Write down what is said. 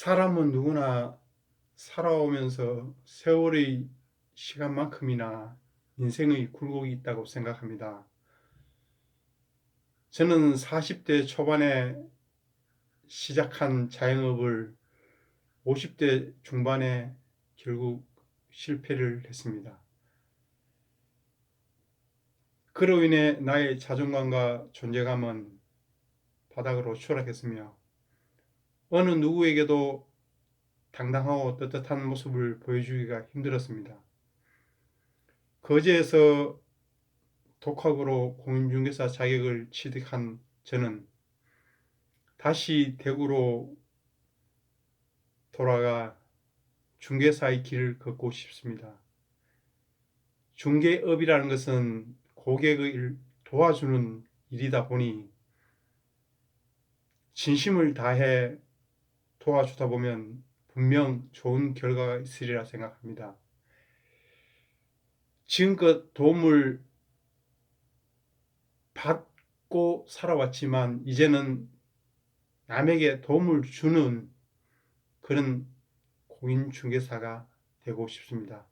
사람은 누구나 살아오면서 세월의 시간만큼이나 인생의 굴곡이 있다고 생각합니다. 저는 40대 초반에 시작한 자영업을 50대 중반에 결국 실패를 했습니다. 그로 인해 나의 자존감과 존재감은 바닥으로 추락했으며 어느 누구에게도 당당하고 떳떳한 모습을 보여주기가 힘들었습니다. 거제에서 독학으로 공인중개사 자격을 취득한 저는 다시 대구로 돌아가 중개사의 길을 걷고 싶습니다. 중개업이라는 것은 고객을 도와주는 일이다 보니 진심을 다해 도와주다 보면 분명 좋은 결과가 있으리라 생각합니다. 지금껏 도움을 받고 살아왔지만 이제는 남에게 도움을 주는 그런 공인중개사가 되고 싶습니다.